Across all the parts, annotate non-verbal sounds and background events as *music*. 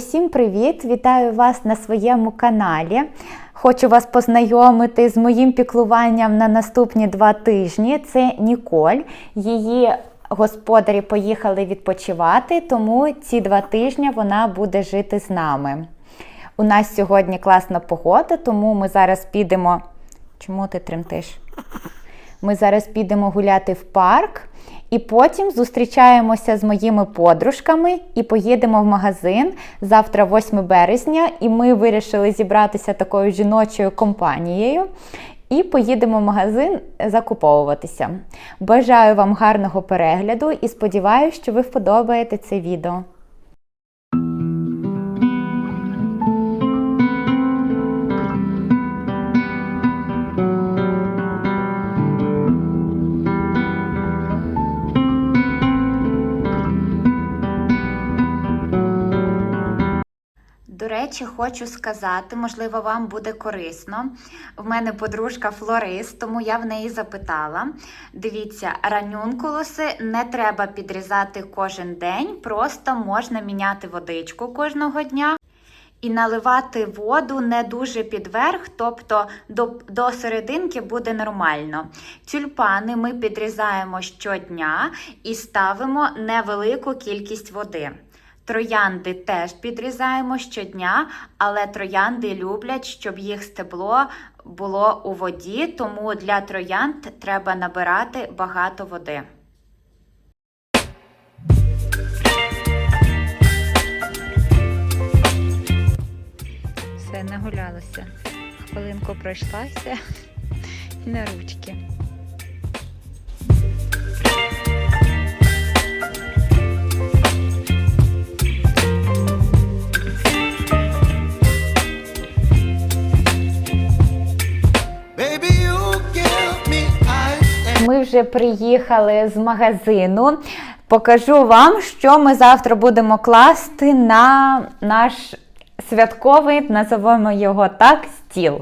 Усім привіт! Вітаю вас на своєму каналі. Хочу вас познайомити з моїм піклуванням на наступні два тижні. Це Ніколь. Її господарі поїхали відпочивати, тому ці два тижні вона буде жити з нами. У нас сьогодні класна погода, тому ми зараз підемо. Чому ти тремтиш? Ми зараз підемо гуляти в парк. І потім зустрічаємося з моїми подружками і поїдемо в магазин завтра, 8 березня. І ми вирішили зібратися такою жіночою компанією і поїдемо в магазин закуповуватися. Бажаю вам гарного перегляду і сподіваюся, що ви вподобаєте це відео. Речі, хочу сказати, можливо, вам буде корисно. В мене подружка флорист, тому я в неї запитала. Дивіться, ранюнкулуси не треба підрізати кожен день, просто можна міняти водичку кожного дня. І наливати воду не дуже підверх, тобто до, до серединки буде нормально. Тюльпани ми підрізаємо щодня і ставимо невелику кількість води. Троянди теж підрізаємо щодня, але троянди люблять, щоб їх стебло було у воді, тому для троянд треба набирати багато води. Все, нагулялося. Хвилинку пройшлася і на ручки. Вже приїхали з магазину. Покажу вам, що ми завтра будемо класти на наш святковий, називаємо його так, стіл.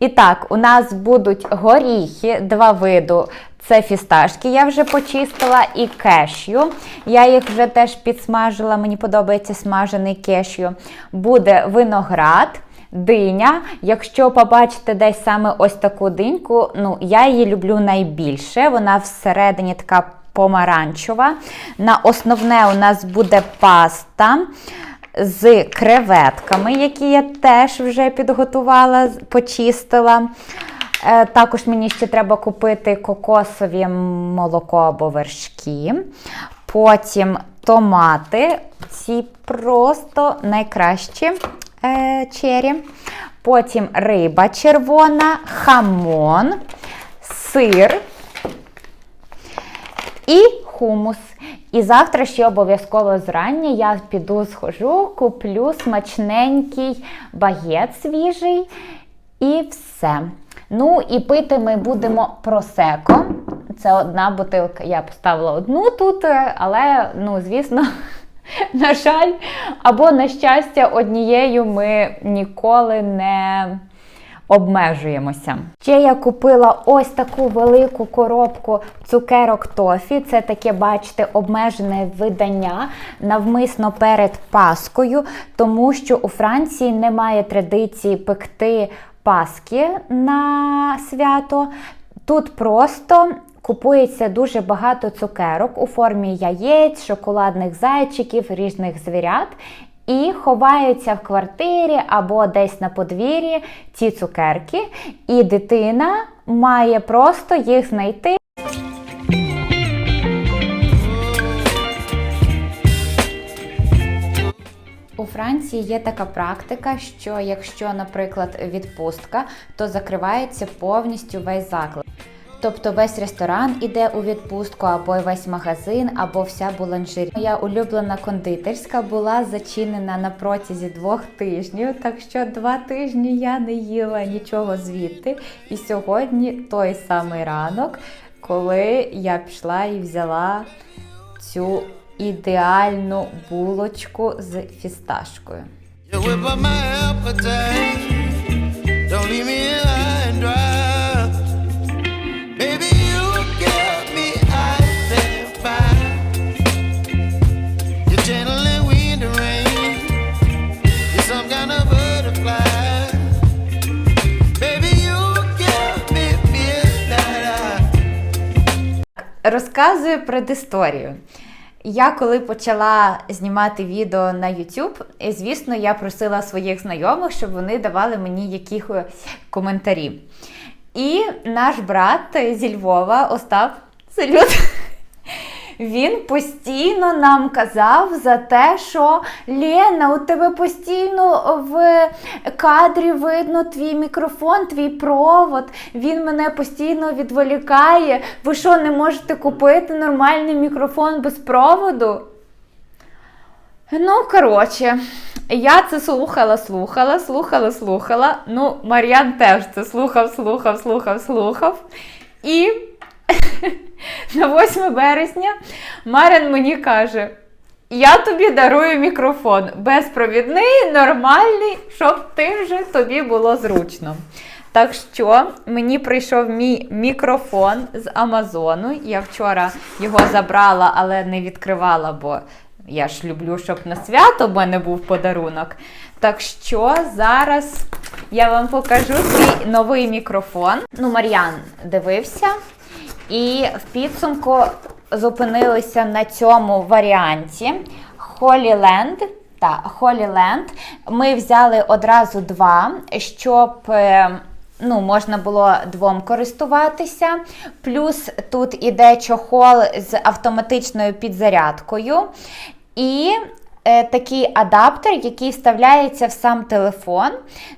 І так, у нас будуть горіхи, два виду. Це фісташки, я вже почистила, і кешю. Я їх вже теж підсмажила, мені подобається смажений кешю. Буде виноград диня. Якщо побачите десь саме ось таку диньку, ну я її люблю найбільше. Вона всередині така помаранчева. На основне у нас буде паста з креветками, які я теж вже підготувала, почистила. Е, Також мені ще треба купити кокосові молоко або вершки. Потім томати. Ці просто найкращі е, чері. Потім риба червона, хамон, сир і хумус. І завтра ще обов'язково зрання я піду схожу, куплю смачненький багет свіжий і все. Ну і пити ми будемо просеко. Це одна бутилка. Я поставила одну тут, е, але, ну, звісно, *laughs* *laughs* на жаль, або на щастя, однією ми ніколи не обмежуємося. Ще я купила ось таку велику коробку цукерок тофі. Це таке, бачите, обмежене видання навмисно перед Паскою, тому що у Франції немає традиції пекти Паски на свято. Тут просто Купується дуже багато цукерок у формі яєць, шоколадних зайчиків, різних звірят. І ховаються в квартирі або десь на подвір'ї ці цукерки, і дитина має просто їх знайти. У Франції є така практика, що якщо, наприклад, відпустка, то закривається повністю весь заклад. Тобто весь ресторан іде у відпустку, або весь магазин, або вся буланжері. Моя улюблена кондитерська була зачинена на протязі двох тижнів, так що два тижні я не їла нічого звідти. І сьогодні той самий ранок, коли я пішла і взяла цю ідеальну булочку з фісташкою. you whip up my appetite. Don't leave me high Розказую предісторію. Я коли почала знімати відео на YouTube, і, звісно, я просила своїх знайомих, щоб вони давали мені якісь коментарі. І наш брат зі Львова, Остап, салют, він постійно нам казав за те, що Лена, у тебе постійно в кадрі видно твій мікрофон, твій провод. Він мене постійно відволікає. Ви що, не можете купити нормальний мікрофон без проводу? Ну, коротше, я це слухала, слухала, слухала, слухала. Ну, Мар'ян теж це слухав, слухав, слухав, слухав. І на 8 березня Марин мені каже: я тобі дарую мікрофон безпровідний, нормальний, щоб ти вже тобі було зручно. Так що мені прийшов мій мікрофон з Амазону. Я вчора його забрала, але не відкривала, бо я ж люблю, щоб на свято в мене був подарунок. Так що зараз я вам покажу свій новий мікрофон. Ну, Мар'ян дивився. І в підсумку зупинилися на цьому варіанті Holy Land. Так, Holy Land. Ми взяли одразу два, щоб е, ну, можна було двом користуватися. Плюс тут іде чохол з автоматичною підзарядкою. І е, такий адаптер, який вставляється в сам телефон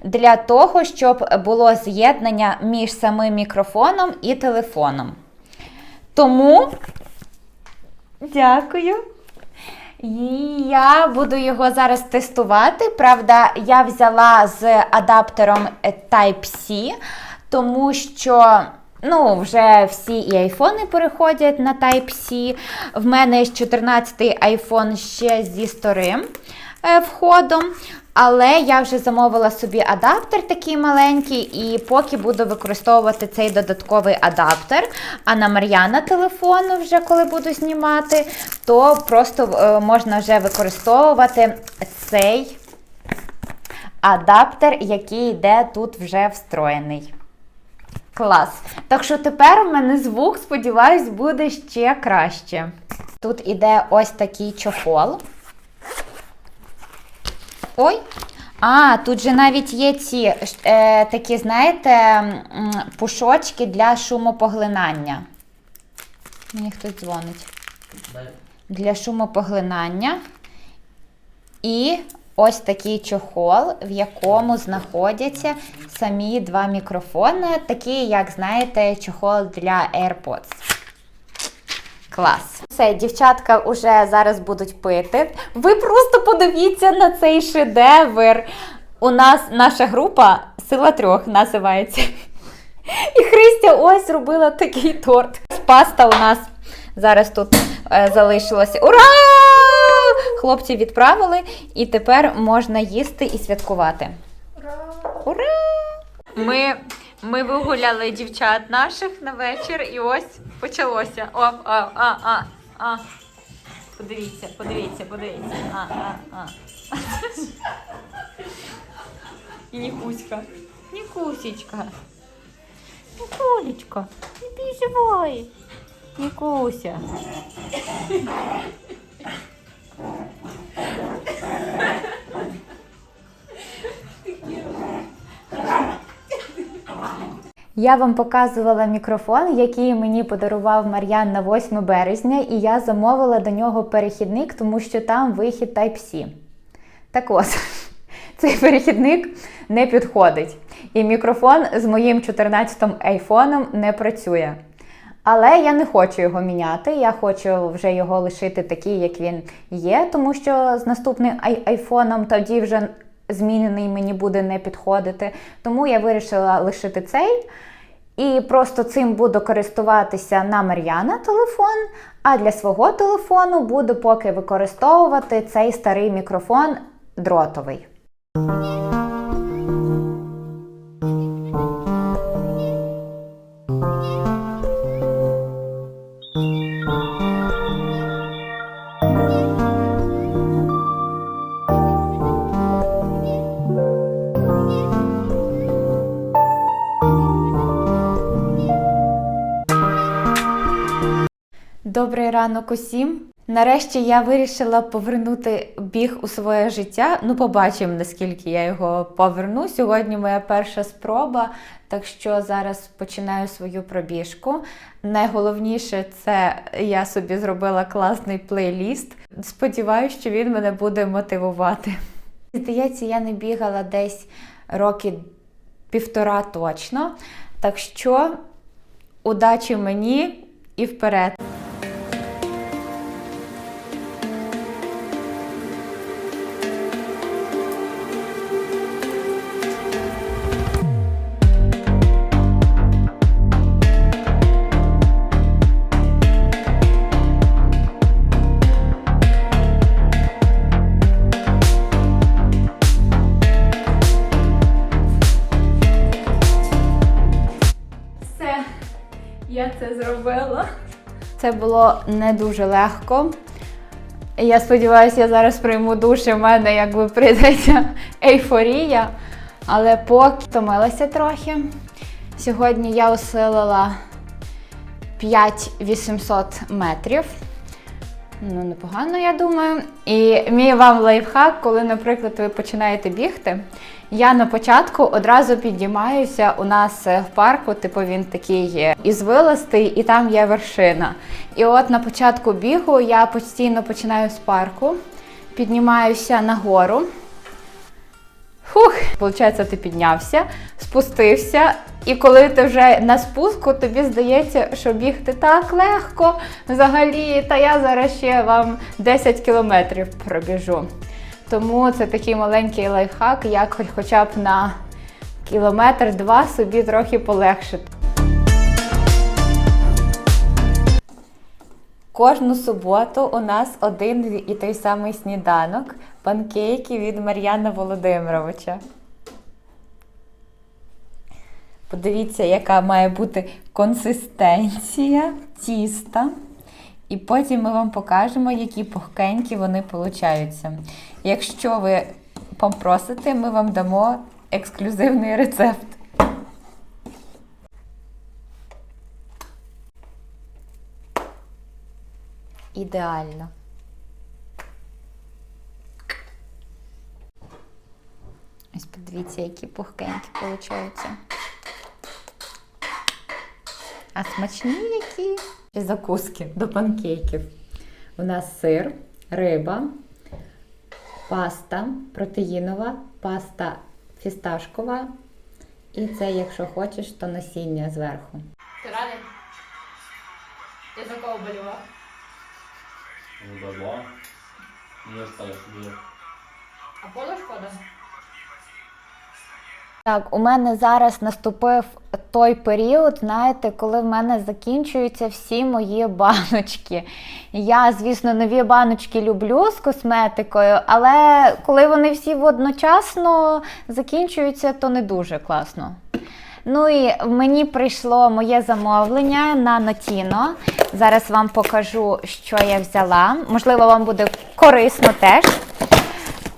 для того, щоб було з'єднання між самим мікрофоном і телефоном. Тому дякую. І я буду його зараз тестувати. Правда, я взяла з адаптером Type-C, тому що. Ну, вже всі і айфони переходять на Type-C. В мене 14-й айфон ще зі старим е, входом. Але я вже замовила собі адаптер такий маленький, і поки буду використовувати цей додатковий адаптер. А на Мар'яна телефону, вже коли буду знімати, то просто е, можна вже використовувати цей адаптер, який йде тут вже встроєний. Клас. Так що тепер у мене звук, сподіваюсь, буде ще краще. Тут іде ось такий чохол. Ой. А, тут же навіть є ці е, такі, знаєте, пушочки для шумопоглинання. Мені хтось дзвонить. Для шумопоглинання. І ось такий чохол, в якому знаходяться самі два мікрофони, такі, як знаєте, чохол для AirPods. Клас. Все, дівчатка вже зараз будуть пити. Ви просто подивіться на цей шедевр. У нас наша група Сила трьох називається. І Христя ось зробила такий торт. Паста у нас зараз тут е, залишилася. Ура! Хлопці відправили, і тепер можна їсти і святкувати. Ура! Ура! Ми, ми вигуляли дівчат наших на вечір, і ось почалося. О, а, а, а, а. Подивіться, подивіться, подивіться. А, а, а. І Нікуська. Нікусечка. Нікулечка, не переживай. Нікуся. Я вам показувала мікрофон, який мені подарував Мар'ян на 8 березня, і я замовила до нього перехідник, тому що там вихід Type-C. Так ось, *laughs* цей перехідник не підходить. І мікрофон з моїм 14-м айфоном не працює. Але я не хочу його міняти. Я хочу вже його лишити такий, як він є, тому що з наступним ай- айфоном тоді вже змінений мені буде не підходити. Тому я вирішила лишити цей. І просто цим буду користуватися на Мар'яна телефон, а для свого телефону буду поки використовувати цей старий мікрофон дротовий. Ранок усім. Нарешті я вирішила повернути біг у своє життя. Ну, побачимо, наскільки я його поверну. Сьогодні моя перша спроба, так що зараз починаю свою пробіжку. Найголовніше це я собі зробила класний плейліст. Сподіваюсь, що він мене буде мотивувати. Здається, я не бігала десь роки півтора точно. Так що удачі мені і вперед! Це було не дуже легко. Я сподіваюся, я зараз прийму душ, і в мене якби прийдеться *laughs* ейфорія. Але поки втомилася трохи. Сьогодні я осилила 5800 метрів. Ну, непогано, я думаю. І мій вам лайфхак, коли, наприклад, ви починаєте бігти, я на початку одразу підіймаюся у нас е, в парку, типу він такий е, ізвилистий, і там є вершина. І от на початку бігу я постійно починаю з парку, піднімаюся нагору. Фух, Получається, ти піднявся, спустився, і коли ти вже на спуску, тобі здається, що бігти так легко. Взагалі, та я зараз ще вам 10 кілометрів пробіжу. Тому це такий маленький лайфхак, як хоча б на кілометр-два собі трохи полегшити. Кожну суботу у нас один і той самий сніданок панкейки від Мар'яна Володимировича. Подивіться, яка має бути консистенція тіста. І потім ми вам покажемо, які пухкенькі вони получаються. Якщо ви попросите, ми вам дамо ексклюзивний рецепт. Ідеально. Ось подивіться, які пухкенькі получаються. А смачні які? І закуски до панкейків. У нас сир, риба, паста протеїнова, паста фісташкова. І це, якщо хочеш, то насіння зверху. Ти радий? Ти за кого болював? Ну, да, да. Мне стало. А поле шкода? Так, у мене зараз наступив той період, знаєте, коли в мене закінчуються всі мої баночки. Я, звісно, нові баночки люблю з косметикою, але коли вони всі одночасно закінчуються, то не дуже класно. Ну і мені прийшло моє замовлення на Notino. Зараз вам покажу, що я взяла. Можливо, вам буде корисно теж.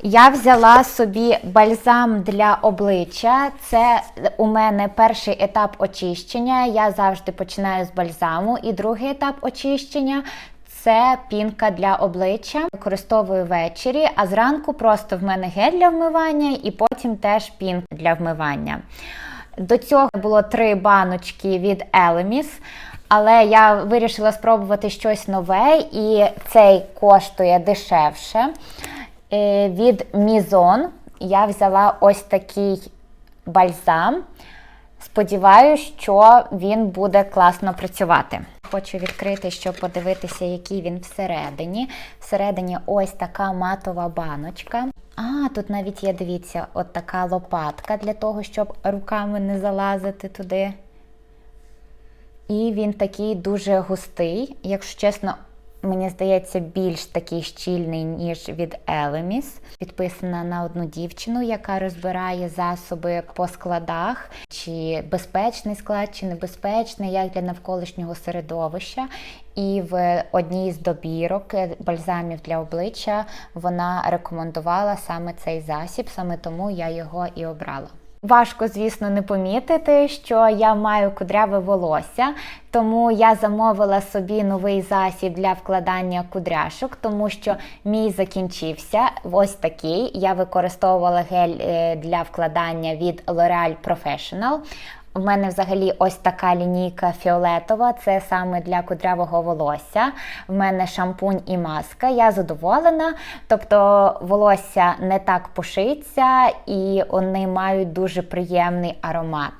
Я взяла собі бальзам для обличчя. Це у мене перший етап очищення. Я завжди починаю з бальзаму. І другий етап очищення це пінка для обличчя. Використовую ввечері, а зранку просто в мене гель для вмивання і потім теж пінка для вмивання. До цього було три баночки від Elemis. Але я вирішила спробувати щось нове, і цей коштує дешевше. Е, Від Мізон я взяла ось такий бальзам. Сподіваюсь, що він буде класно працювати. Хочу відкрити, щоб подивитися, який він всередині. Всередині ось така матова баночка. А, тут навіть є, дивіться, от така лопатка для того, щоб руками не залазити туди. І він такий дуже густий. Якщо чесно, мені здається, більш такий щільний, ніж від Elemis. Підписана на одну дівчину, яка розбирає засоби по складах, чи безпечний склад, чи небезпечний, як для навколишнього середовища. І в одній з добірок е, бальзамів для обличчя вона рекомендувала саме цей засіб, саме тому я його і обрала. Важко, звісно, не помітити, що я маю кудряве волосся, тому я замовила собі новий засіб для вкладання кудряшок, тому що мій закінчився. Ось такий. Я використовувала гель е, для вкладання від L'Oreal Professional. В мене взагалі ось така лінійка фіолетова, це саме для кудрявого волосся. В мене шампунь і маска. Я задоволена, тобто волосся не так пушиться і вони мають дуже приємний аромат.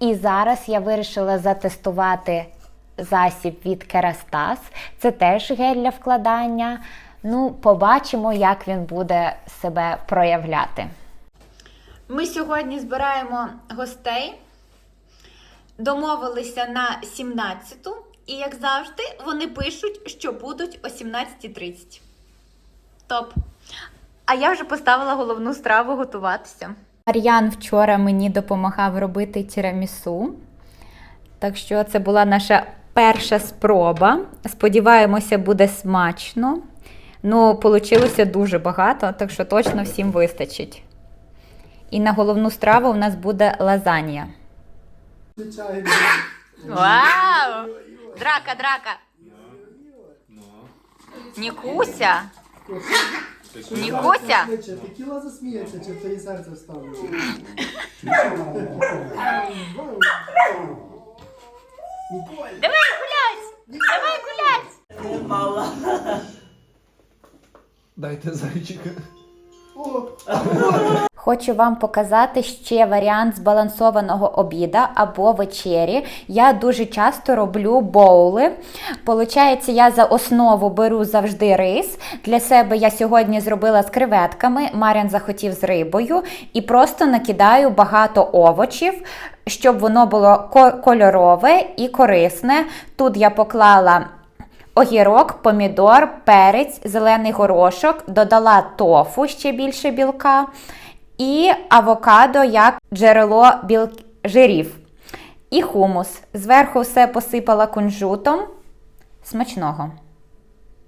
І зараз я вирішила затестувати засіб від Kerastase. Це теж гель для вкладання. Ну, побачимо, як він буде себе проявляти. Ми сьогодні збираємо гостей. Домовилися на 17-ту, і як завжди, вони пишуть, що будуть о 17.30. Топ. А я вже поставила головну страву готуватися. Мар'ян вчора мені допомагав робити тірамісу. Так що це була наша перша спроба. Сподіваємося, буде смачно. Ну, вийшло дуже багато, так що точно всім вистачить. І на головну страву у нас буде лазанья. Вау! Драка, драка! Нікуся! Нікуся! Чи Текіла засміється, чи в твоє серце встане? Давай гулять! Давай гулять! Дайте зайчика. *laughs* Хочу вам показати ще варіант збалансованого обіда або вечері. Я дуже часто роблю боули. Получається, я за основу беру завжди рис. Для себе я сьогодні зробила з креветками, Марян захотів з рибою, і просто накидаю багато овочів, щоб воно було кольорове і корисне. Тут я поклала огірок, помідор, перець, зелений горошок, додала тофу ще більше білка і авокадо як джерело біл... жирів. І хумус. Зверху все посипала кунжутом. Смачного.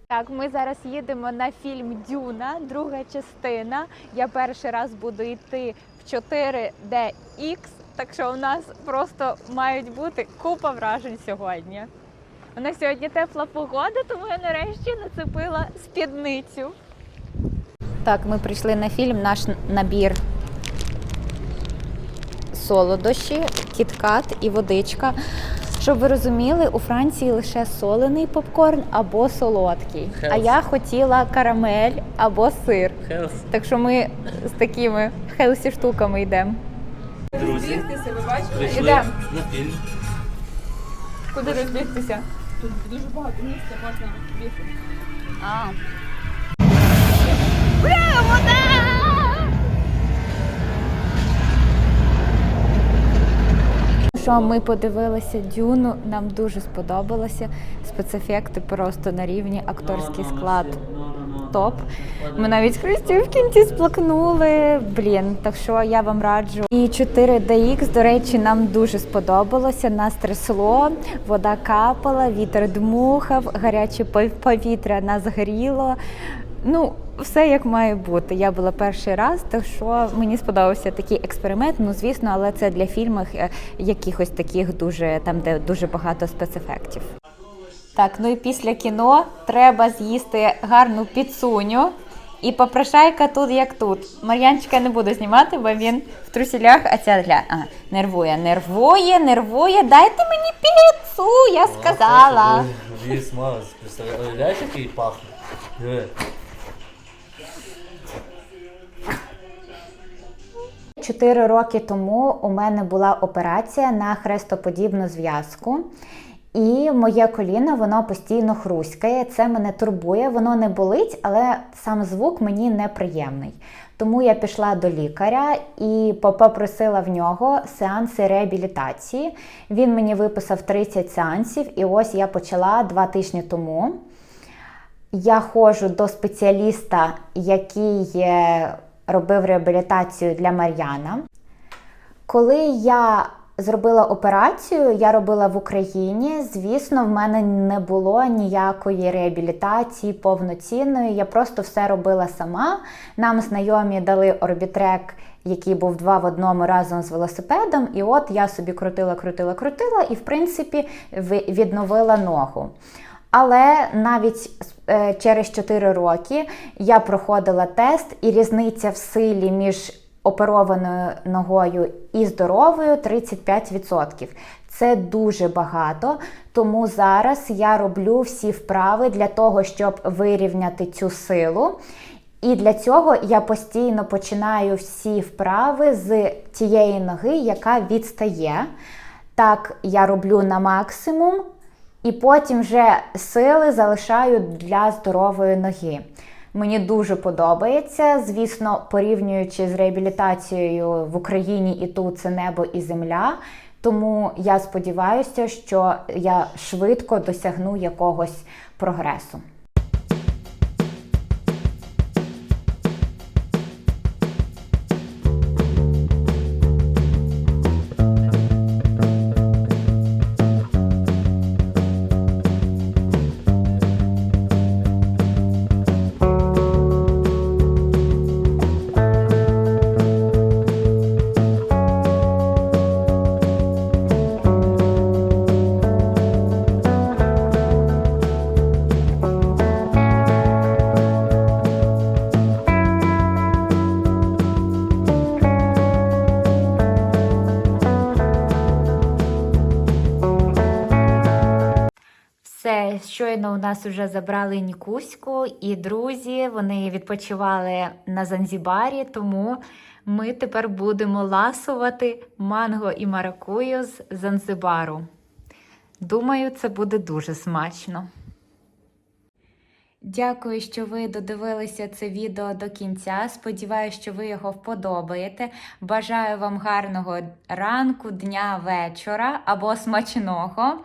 Так, ми зараз їдемо на фільм Дюна, друга частина. Я перший раз буду йти в 4DX, так що у нас просто мають бути купа вражень сьогодні. У нас сьогодні тепла погода, тому я нарешті нацепила спідницю. Так, ми прийшли на фільм, наш набір солодощі, кіткат і водичка. Щоб ви розуміли, у Франції лише солений попкорн або солодкий. А я хотіла карамель або сир. Так що ми з такими хелсі штуками йдемо. Друзі, ви прийшли Ідем. на фільм. Куди розбігтися? Тут дуже багато місця можна бігти. А. Що ми подивилися Дюну, нам дуже сподобалося. Спецефекти просто на рівні, акторський склад топ. Ми навіть Христю в кінці сплакнули. Блін, так що я вам раджу. І 4DX, до речі, нам дуже сподобалося. Нас трясло, вода капала, вітер дмухав, гаряче повітря нас гріло. Ну, все як має бути. Я була перший раз, так що мені сподобався такий експеримент. Ну, звісно, але це для фільмів е, якихось таких дуже там, де дуже багато спецефектів. Так, ну і після кіно треба з'їсти гарну піцуню. І попрошайка тут як тут. Мар'янчика не буду знімати, бо він в трусілях, а ця гля. А, нервує, нервує, нервує. Дайте мені піцу, я сказала. Її смаз. Представляєш, який пахне? Чотири роки тому у мене була операція на хрестоподібну зв'язку. І моє коліно воно постійно хруськає. Це мене турбує, воно не болить, але сам звук мені неприємний. Тому я пішла до лікаря і попросила в нього сеанси реабілітації. Він мені виписав 30 сеансів, і ось я почала два тижні тому. Я ходжу до спеціаліста, який робив реабілітацію для Мар'яна. Коли я зробила операцію, я робила в Україні. Звісно, в мене не було ніякої реабілітації повноцінної. Я просто все робила сама. Нам знайомі дали орбітрек який був два в одному разом з велосипедом. І от я собі крутила, крутила, крутила, і в принципі відновила ногу. Але навіть через 4 роки я проходила тест, і різниця в силі між оперованою ногою і здоровою 35%. Це дуже багато, тому зараз я роблю всі вправи для того, щоб вирівняти цю силу. І для цього я постійно починаю всі вправи з тієї ноги, яка відстає. Так я роблю на максимум, і потім вже сили залишаю для здорової ноги. Мені дуже подобається. Звісно, порівнюючи з реабілітацією в Україні і тут це небо і земля. Тому я сподіваюся, що я швидко досягну якогось прогресу. Щойно у нас вже забрали Нікуську і друзі. Вони відпочивали на Занзібарі, тому ми тепер будемо ласувати манго і маракую з Занзибару. Думаю, це буде дуже смачно. Дякую, що ви додивилися це відео до кінця. Сподіваюся, що ви його вподобаєте. Бажаю вам гарного ранку, дня, вечора або смачного.